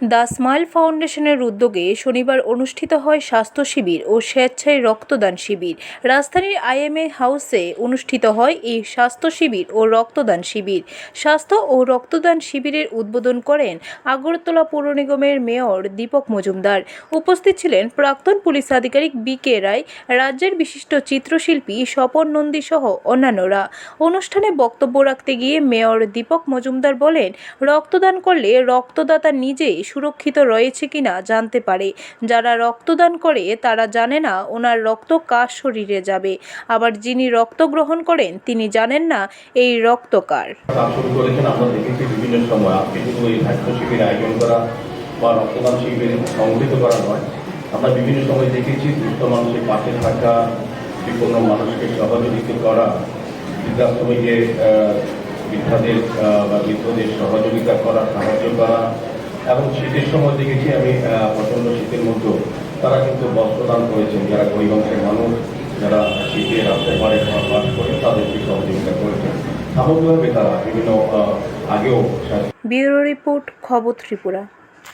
The smile ফাউন্ডেশনের উদ্যোগে শনিবার অনুষ্ঠিত হয় স্বাস্থ্য শিবির ও স্বেচ্ছায় রক্তদান শিবির। রাজধানীর আইএমএ হাউসে অনুষ্ঠিত হয় এই স্বাস্থ্য শিবির ও রক্তদান শিবির। স্বাস্থ্য ও রক্তদান শিবিরের উদ্বোধন করেন আগরতলা পৌর নিগমের মেয়র দীপক মজুমদার। উপস্থিত ছিলেন প্রাক্তন পুলিশ আধিকারিক বি কে রায়, রাজ্যের বিশিষ্ট চিত্রশিল্পী স্বপন নন্দী সহ অন্যান্যরা। অনুষ্ঠানে বক্তব্য রাখতে গিয়ে মেয়র দীপক মজুমদার বলেন, রক্তদান করলে রক্তদাতা নিজে সুরক্ষিত রয়েছে কিনা জানতে পারে। যারা রক্তদান করে, তারা জানে না ওনার রক্ত কার শরীরে যাবে। আবার যিনি রক্ত গ্রহণ করেন, তিনি জানেন না এই রক্ত কার। বা রক্তদান শিবির সংগঠিত করা নয়, আমরা বিভিন্ন সময় দেখেছি দুস্থ মানুষের পাশে থাকা, বিপন্ন মানুষকে সহযোগিতা করা, বৃদ্ধাশ্রমে যে বৃদ্ধাদের বা বৃদ্ধদের সহযোগিতা করা, সাহায্য করা এবং শীতের সময় দেখেছি আমি প্রচণ্ড শীতের মধ্যেও তারা কিন্তু বস্ত্রদান করেছেন। যারা গরিব অংশের মানুষ, যারা শীতে রাস্তায় পারে বাস করে তাদেরকে সহযোগিতা করেছেন। সামগ্রিকভাবে তারা বিভিন্ন আগেও ব্যুরো রিপোর্ট, খবর ত্রিপুরা।